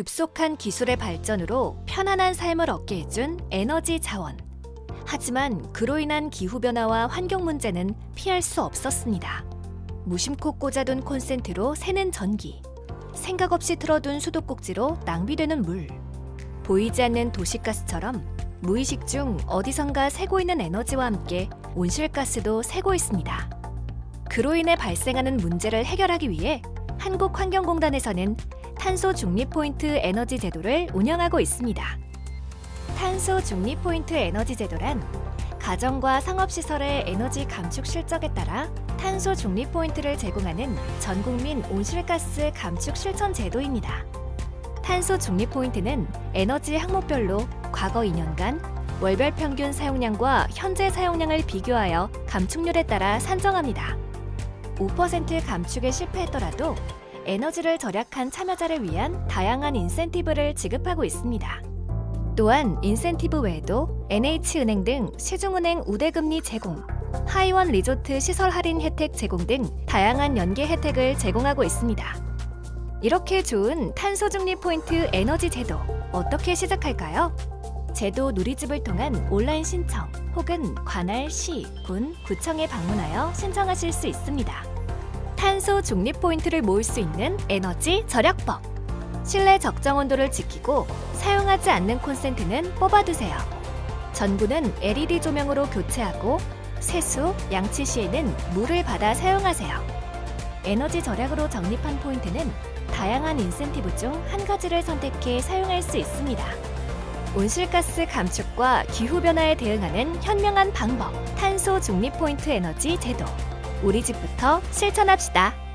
급속한 기술의 발전으로 편안한 삶을 얻게 해준 에너지 자원. 하지만 그로 인한 기후변화와 환경 문제는 피할 수 없었습니다. 무심코 꽂아둔 콘센트로 새는 전기, 생각 없이 틀어둔 수도꼭지로 낭비되는 물, 보이지 않는 도시가스처럼 무의식 중 어디선가 새고 있는 에너지와 함께 온실가스도 새고 있습니다. 그로 인해 발생하는 문제를 해결하기 위해 한국환경공단에서는 탄소 중립 포인트 에너지 제도를 운영하고 있습니다. 탄소 중립 포인트 에너지 제도란 가정과 상업시설의 에너지 감축 실적에 따라 탄소 중립 포인트를 제공하는 전국민 온실가스 감축 실천 제도입니다. 탄소 중립 포인트는 에너지 항목별로 과거 2년간 월별 평균 사용량과 현재 사용량을 비교하여 감축률에 따라 산정합니다. 5% 감축에 실패했더라도 에너지를 절약한 참여자를 위한 다양한 인센티브를 지급하고 있습니다. 또한 인센티브 외에도 NH은행 등 시중은행 우대금리 제공, 하이원 리조트 시설 할인 혜택 제공 등 다양한 연계 혜택을 제공하고 있습니다. 이렇게 좋은 탄소 중립 포인트 에너지 제도 어떻게 시작할까요? 제도 누리집을 통한 온라인 신청 혹은 관할 시, 군, 구청에 방문하여 신청하실 수 있습니다. 탄소 중립 포인트를 모을 수 있는 에너지 절약법. 실내 적정 온도를 지키고 사용하지 않는 콘센트는 뽑아두세요. 전구는 LED 조명으로 교체하고 세수, 양치 시에는 물을 받아 사용하세요. 에너지 절약으로 적립한 포인트는 다양한 인센티브 중 한 가지를 선택해 사용할 수 있습니다. 온실가스 감축과 기후변화에 대응하는 현명한 방법, 탄소 중립 포인트 에너지 제도. 우리 집부터 실천합시다.